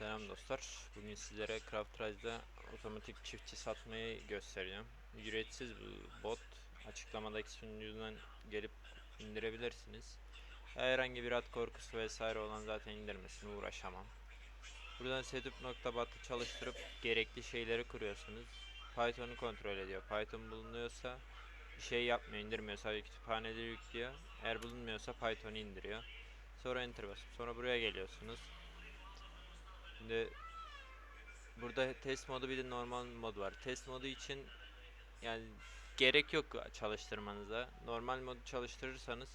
Selam dostlar. Bugün sizlere Craft Rise'da otomatik çiftçi satmayı göstereceğim. Ücretsiz bu bot. Açıklamadaki sunucudan gelip indirebilirsiniz. Herhangi bir ad korkusu vesaire olan zaten indirmesine uğraşamam. Buradan setup.bat'ı çalıştırıp gerekli şeyleri kuruyorsunuz. Python'u kontrol ediyor. Python bulunuyorsa bir şey yapmıyor, indirmiyor. Sadece kütüphaneleri yüklüyor. Eğer bulunmuyorsa Python'u indiriyor. Sonra enter basıp sonra buraya geliyorsunuz. Şimdi burada test modu bir de normal mod var. Test modu için yani gerek yok çalıştırmanıza. Normal modu çalıştırırsanız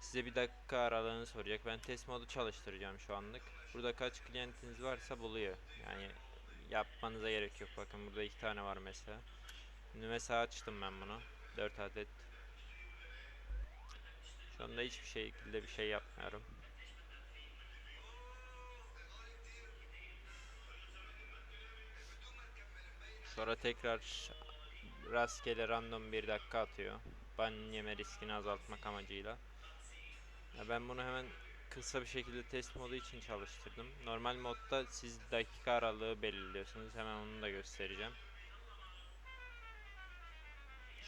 size bir dakika aralığını soracak. Ben test modu çalıştıracağım şu anlık. Burada kaç klientiniz varsa buluyor. Yani yapmanıza gerek yok. Bakın burada iki tane var mesela. Şimdi mesela açtım ben bunu. 4 adet. Şu anda hiçbir şekilde bir şey yapmıyorum. Sonra tekrar rastgele random bir dakika atıyor. Ban yeme riskini azaltmak amacıyla. Ya ben bunu hemen kısa bir şekilde test modu için çalıştırdım. Normal modda siz dakika aralığı belirliyorsunuz. Hemen onu da göstereceğim.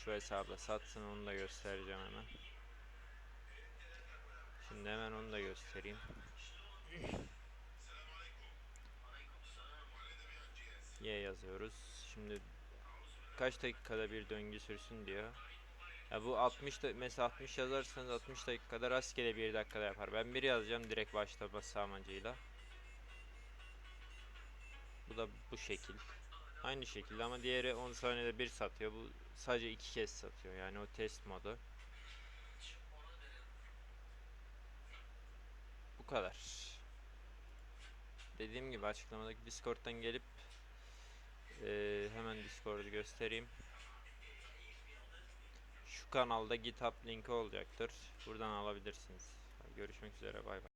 Şu hesabla satsın onu da göstereceğim hemen. Şimdi hemen onu da göstereyim. Y yazıyoruz. Şimdi kaç dakikada bir döngü sürsün diyor. Ya bu 60 da mesela 60 yazarsanız 60 dakikada rastgele bir dakikada yapar. Ben bir yazacağım direkt başlaması amacıyla. Bu da bu şekil. Aynı şekilde ama diğeri 10 saniyede bir satıyor. Bu sadece iki kez satıyor. Yani o test modu. Bu kadar. Dediğim gibi açıklamadaki Discord'dan gelip ee, hemen Discord'u göstereyim. Şu kanalda GitHub linki olacaktır. Buradan alabilirsiniz. Görüşmek üzere. Bay bay.